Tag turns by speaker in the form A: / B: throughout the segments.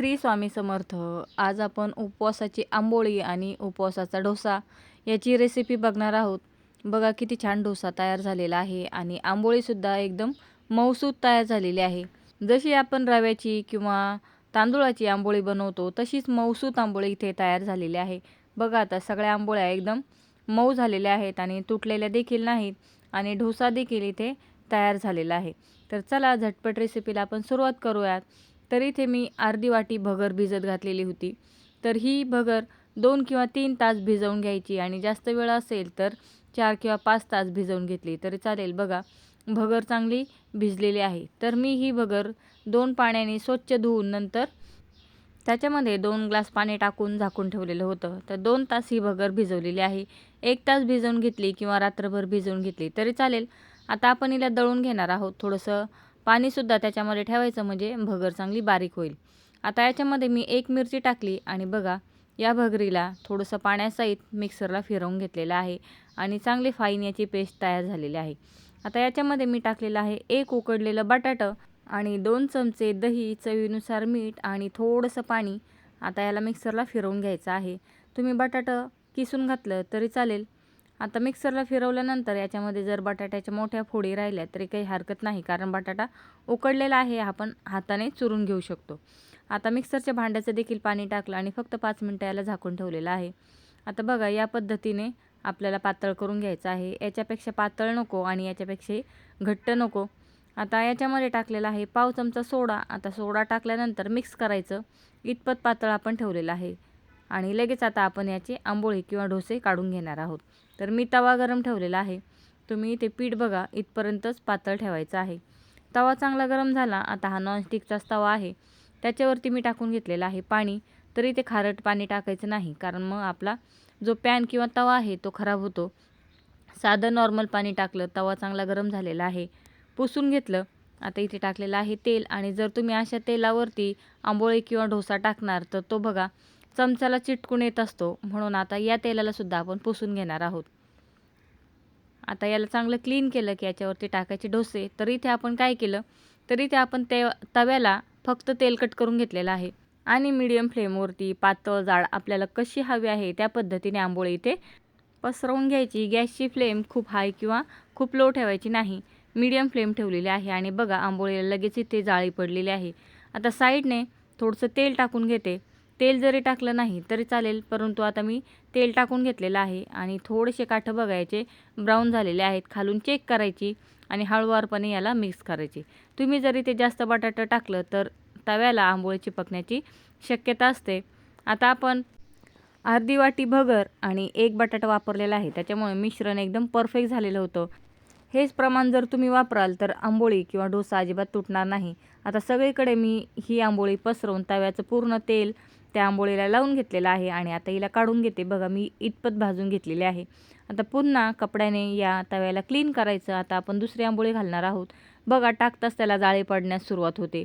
A: श्री स्वामी समर्थ आज आपण उपवासाची आंबोळी आणि उपवासाचा डोसा याची रेसिपी बघणार आहोत. बघा किती छान डोसा तयार झालेला आहे आणि आंबोळीसुद्धा एकदम मऊसूत तयार झालेली आहे. जशी आपण रव्याची किंवा तांदूळाची आंबोळी बनवतो तशीच मऊसूत आंबोळी इथे तयार झालेली आहे. बघा आता सगळ्या आंबोळ्या एकदम मऊ झालेल्या आहेत आणि तुटलेल्या देखील नाहीत आणि डोसा देखील इथे तयार झालेला आहे. तर चला झटपट रेसिपीला आपण सुरुवात करूयात. तर इथे मी अर्धी वाटी भगर भिजत घातलेली होती. तर ही भगर दोन किंवा तीन तास भिजवून घ्यायची आणि जास्त वेळ असेल तर चार किंवा पाच तास भिजवून घेतली तरी चालेल. बघा भगर चांगली भिजलेली आहे. तर मी ही भगर दोन पाण्याने स्वच्छ धुवून नंतर त्याच्यामध्ये दोन ग्लास पाणी टाकून झाकून ठेवलेलं होतं. तर दोन तास ही भगर भिजवलेली आहे. एक तास भिजवून घेतली किंवा रात्रभर भिजवून घेतली तरी चालेल. आता आपण हिला दळून घेणार आहोत. थोडंसं पाणीसुद्धा त्याच्यामध्ये ठेवायचं म्हणजे भगर चांगली बारीक होईल. आता याच्यामध्ये मी एक मिरची टाकली आणि बघा या भगरीला थोडंसं पाण्यासहित मिक्सरला फिरवून घेतलेलं आहे आणि चांगली फाईन याची पेस्ट तयार झालेली आहे. आता याच्यामध्ये मी टाकलेलं आहे एक उकडलेलं बटाटं आणि दोन चमचे दही चवीनुसार मीठ आणि थोडंसं पाणी. आता याला मिक्सरला फिरवून घ्यायचं आहे. तुम्ही बटाटं किसून घातलं तरी चालेल. आता मिक्सरला फिरवल्यानंतर याच्यामध्ये जर बटाट्याच्या मोठ्या फोडी राहिल्या तरी काही हरकत नाही कारण बटाटा उकडलेला आहे आपण हाताने चुरून घेऊ शकतो. आता मिक्सरच्या भांड्याचं देखील पाणी टाकलं आणि फक्त पाच मिनटं याला झाकून ठेवलेलं आहे. आता बघा या पद्धतीने आपल्याला पातळ करून घ्यायचं आहे. याच्यापेक्षा पातळ नको आणि याच्यापेक्षा घट्ट नको. आता याच्यामध्ये टाकलेला आहे पाव चमचा सोडा. आता सोडा टाकल्यानंतर मिक्स करायचं. इतपत पातळ आपण ठेवलेलं आहे. आणि लगेच आता आपण याचे आंबोळी किंवा डोसे काढून घेणार आहोत. तर मी तवा गरम ठेवलेला आहे. तुम्ही ते पीठ बघा इथपर्यंतच पातळ ठेवायचं आहे. तवा चांगला गरम झाला आता हा नॉनस्टिकचाच तवा आहे. त्याच्यावरती मी टाकून घेतलेला आहे पाणी. तरी ते खारट पाणी टाकायचं नाही कारण मग आपला जो पॅन किंवा तवा आहे तो खराब होतो. साधं नॉर्मल पाणी टाकलं तवा चांगला गरम झालेला आहे. पुसून घेतलं. आता इथे टाकलेलं आहे तेल आणि जर तुम्ही अशा तेलावरती आंबोळी किंवा डोसा टाकणार तर तो बघा. चमचाला चिटकून येत असतो. म्हणून आता या तेलाला सुद्धा आपण पुसून घेणार आहोत. आता याला चांगलं क्लीन केलं की याच्यावरती टाकायचे डोसे. तर इथे आपण काय केलं? तरी ते आपण ते तव्याला फक्त तेलकट करून घेतलेलं आहे. आणि मीडियम फ्लेमवरती पातळ जाड आपल्याला कशी हवी आहे त्या पद्धतीने आंबोळी इथे पसरवून घ्यायची. गॅसची फ्लेम खूप हाय किंवा खूप लो ठेवायची नाही. मीडियम फ्लेम ठेवलेली आहे आणि बघा आंबोळीला लगेच इथे जाळी पडलेली आहे. आता साईडने थोडंसं तेल टाकून घेते. तेल जरी टाकलं नाही तरी चालेल परंतु आता मी तेल टाकून घेतलेलं आहे आणि थोडेसे काठं बघायचे ब्राऊन झालेले आहेत. खालून चेक करायची आणि हळूवारपणे याला मिक्स करायची. तुम्ही जरी ते जास्त बटाटं टाकलं तर तव्याला आंबोळी चिपकण्याची शक्यता असते. आता आपण अर्धी वाटी भगर आणि एक बटाटा वापरलेला आहे. त्याच्यामुळे मिश्रण एकदम परफेक्ट झालेलं होतं. हेच प्रमाण जर तुम्ही वापराल तर आंबोळी किंवा डोसा अजिबात तुटणार नाही. आता सगळीकडे मी ही आंबोळी पसरवून तव्याचं पूर्ण तेल त्या आंबोळीला लावून घेतलेलं आहे आणि आता हिला काढून घेते. बघा मी इतपत भाजून घेतलेली आहे. आता पुन्हा कपड्याने या तव्याला क्लीन करायचं. आता आपण दुसरी आंबोळी घालणार आहोत. बघा टाकताच त्याला जाळे पडण्यास सुरुवात होते.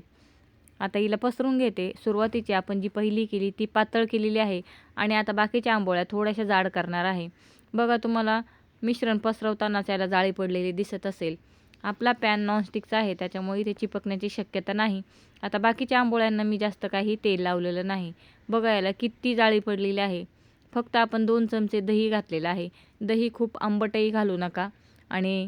A: आता हिला पसरून घेते. सुरुवातीची आपण जी पहिली केली ती पातळ केलेली आहे आणि आता बाकीच्या आंबोळ्या थोड्याशा जाड करणार आहे. बघा तुम्हाला मिश्रण पसरवतानाच याला जाळी पडलेली दिसत असेल. आपला पॅन नॉनस्टिकचा आहे त्याच्यामुळे इथे चिपकण्याची शक्यता नाही. आता बाकीच्या आंबोळ्यांना मी जास्त काही तेल लावलेलं नाही. बघायला किती जाळी पडलेली आहे. फक्त आपण दोन चमचे दही घातलेलं आहे. दही खूप आंबटही घालू नका. आणि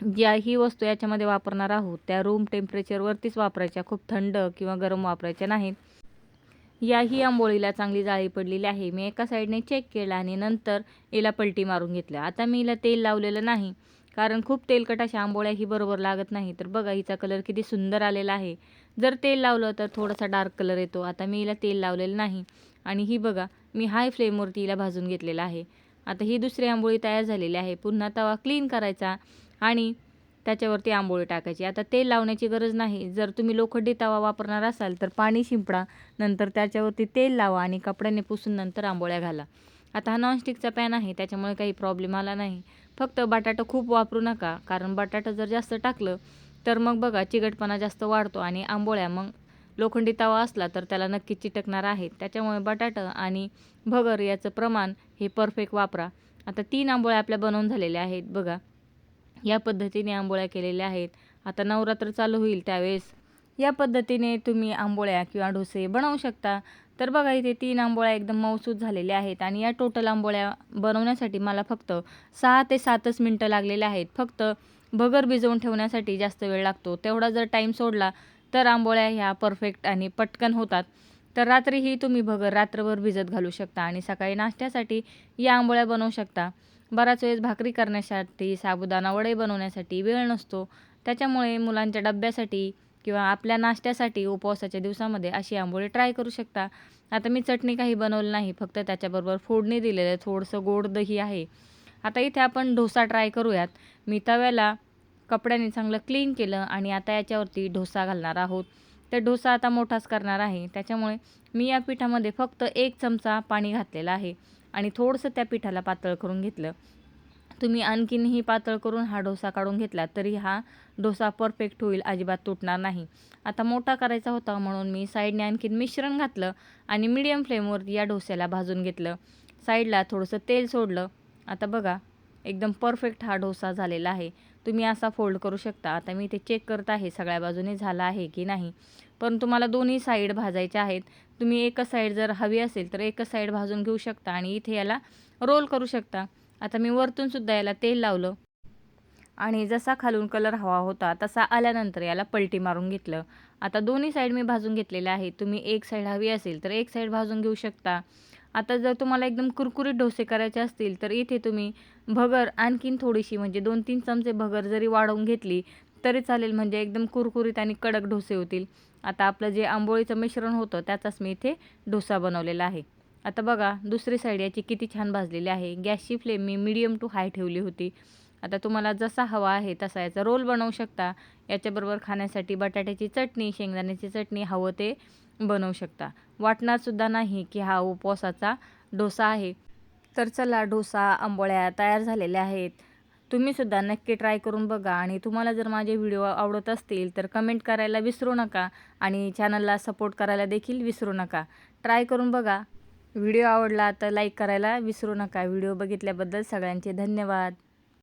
A: ज्या ही वस्तू याच्यामध्ये वापरणार आहोत त्या रूम टेम्परेचरवरतीच वापरायच्या खूप थंड किंवा गरम वापरायच्या नाहीत. याही आंबोळीला चांगली जाळी पडलेली आहे. मी एका साईडने चेक केला आणि नंतर हिला पलटी मारून घेतलं. आता मी हिला तेल लावलेलं नाही. कारण खूप तेलकट अशा आंबोळ्या ही बरोबर लागत नाही. तर बघा हिचा कलर किती सुंदर आलेला आहे. जर तेल लावलं तर थोडासा डार्क कलर येतो. आता मी हिला तेल लावलेलं नाही. आणि ही बघा मी हाय फ्लेमवरती हिला भाजून घेतलेला आहे. आता ही दुसरी आंबोळी तयार झालेली आहे. पुन्हा तवा क्लीन करायचा आणि त्याच्यावरती आंबोळी टाकायची. आता तेल लावण्याची गरज नाही. जर तुम्ही लोखंडी तवा वापरणार असाल तर पाणी शिंपडा. नंतर त्याच्यावरती तेल लावा आणि कपड्याने पुसून नंतर आंबोळ्या घाला. आता हा नॉनस्टिकचा पॅन आहे त्याच्यामुळे काही प्रॉब्लेम आला नाही. फक्त बटाटा खूप वापरू नका कारण बटाटा जर जास्त टाकलं तर मग बघा चिकटपणा जास्त वाढतो आणि आंबोळ्या मग लोखंडी तवा असला तर त्याला नक्कीच चिटकणार आहे त्याच्यामुळे बटाटा आणि भगर याचं प्रमाण हे परफेक्ट वापरा. आता तीन आंबोळ्या आपल्या बनवून झालेल्या आहेत बघा. या पद्धतीने आंबोळ्या केलेल्या आहेत. आता नवरात्र चालू होईल त्यावेळेस. या पद्धतीने तुम्ही आंबोळ्या किंवा डोसे बनवू शकता. तर बघा इथे तीन आंबोळ्या एकदम मऊसूत झालेल्या आहेत आणि या टोटल आंबोळ्या बनवण्यासाठी मला फक्त सहा ते सातच मिनटं लागलेले आहेत. फक्त भगर भिजवून ठेवण्यासाठी जास्त वेळ लागतो. तेवढा जर टाईम सोडला तर आंबोळ्या ह्या परफेक्ट आणि पटकन होतात. तर रात्रीही तुम्ही भगर रात्रभर भिजत घालू शकता आणि सकाळी नाश्त्यासाठी या आंबोळ्या बनवू शकता. बराच वेळेस भाकरी करण्यासाठी साबुदाणा वडे बनवण्यासाठी वेळ नसतो. त्याच्यामुळे मुलांच्या डब्यासाठी किंवा आपल्या नाश्त्यासाठी उपवासाच्या दिवसामध्ये अशी आंबोळी ट्राय करू शकता. आता मी चटणी काही बनवलं नाही फक्त त्याच्याबरोबर फोडणी दिलेलं आहे. थोडंसं गोड दही आहे. आता इथे आपण डोसा ट्राय करूयात. मी तव्याला कपड्याने चांगलं क्लीन केलं आणि आता याच्यावरती डोसा घालणार आहोत. तर डोसा आता मोठाच करणार आहे. त्याच्यामुळे मी या पिठामध्ये फक्त एक चमचा पाणी घातलेलं आहे आणि थोडंसं त्या पिठाला पातळ करून घेतलं. तुम्ही आणखीनही पातळ करून हा डोसा काढून घेतला तरी हा डोसा परफेक्ट होईल अजिबात तुटणार नाही. आता मोठा करायचा होता म्हणून मी साईडने आणखीन मिश्रण घातलं आणि मीडियम फ्लेमवर या डोस्याला भाजून घेतलं. साईडला थोडंसं तेल सोडलं. आता बघा एकदम परफेक्ट हा डोसा झालेला आहे. तुम्ही असा फोल्ड करू शकता. आता मी ते चेक करत आहे सगळ्या बाजूने झाला आहे की नाही. पण तुम्हाला दोन्ही साईड भाजायच्या आहेत. तुम्ही एकच साईड जर हवी असेल तर एकच साईड भाजून घेऊ शकता आणि इथे याला रोल करू शकता. आता मी वरतून सुद्धा याला तेल लावलं. आणि जसा खालून कलर हवा होता तसा आल्यानंतर याला पलटी मारून घेतलं. आता दोन्ही साईड मी भाजून घेतलेले आहे. तुम्ही एक साईड हवी असेल तर एक साईड भाजून घेऊ शकता. आता जर तुम्हाला एकदम कुरकुरीत डोसे करायचे असतील तर इथे तुम्ही भगर आणखीन थोडीशी म्हणजे दोन तीन चमचे भगर जरी वाढवून घेतली तरी चालेल म्हणजे एकदम कुरकुरीत आणि कडक डोसे होतील. आता आपलं जे आंबोळीचं मिश्रण होतं त्याचाच मी इथे डोसा बनवलेला आहे. आता बघा दुसरी साईड याची किती छान भाजलेली आहे. गॅसची फ्लेम मी मीडियम टू हाय ठेवली होती. आता तुम्हाला जसा हवा आहे तसा याचा रोल बनवू शकता. याच्याबरोबर खाण्यासाठी बटाट्याची चटणी शेंगदाण्याची चटणी हवं ते बनवू शकता. वाटणारसुद्धा नाही की हा उपवासाचा डोसा आहे. तर चला डोसा आंबोळ्या तयार झालेल्या आहेत. तुम्हीसुद्धा नक्की ट्राय करून बघा आणि तुम्हाला जर माझे व्हिडिओ आवडत असतील तर कमेंट करायला विसरू नका आणि चॅनलला सपोर्ट करायला देखील विसरू नका. ट्राय करून बघा. व्हिडिओ आवडला तर लाईक करायला विसरू नका. व्हिडिओ बघितल्याबद्दल सगळ्यांचे धन्यवाद.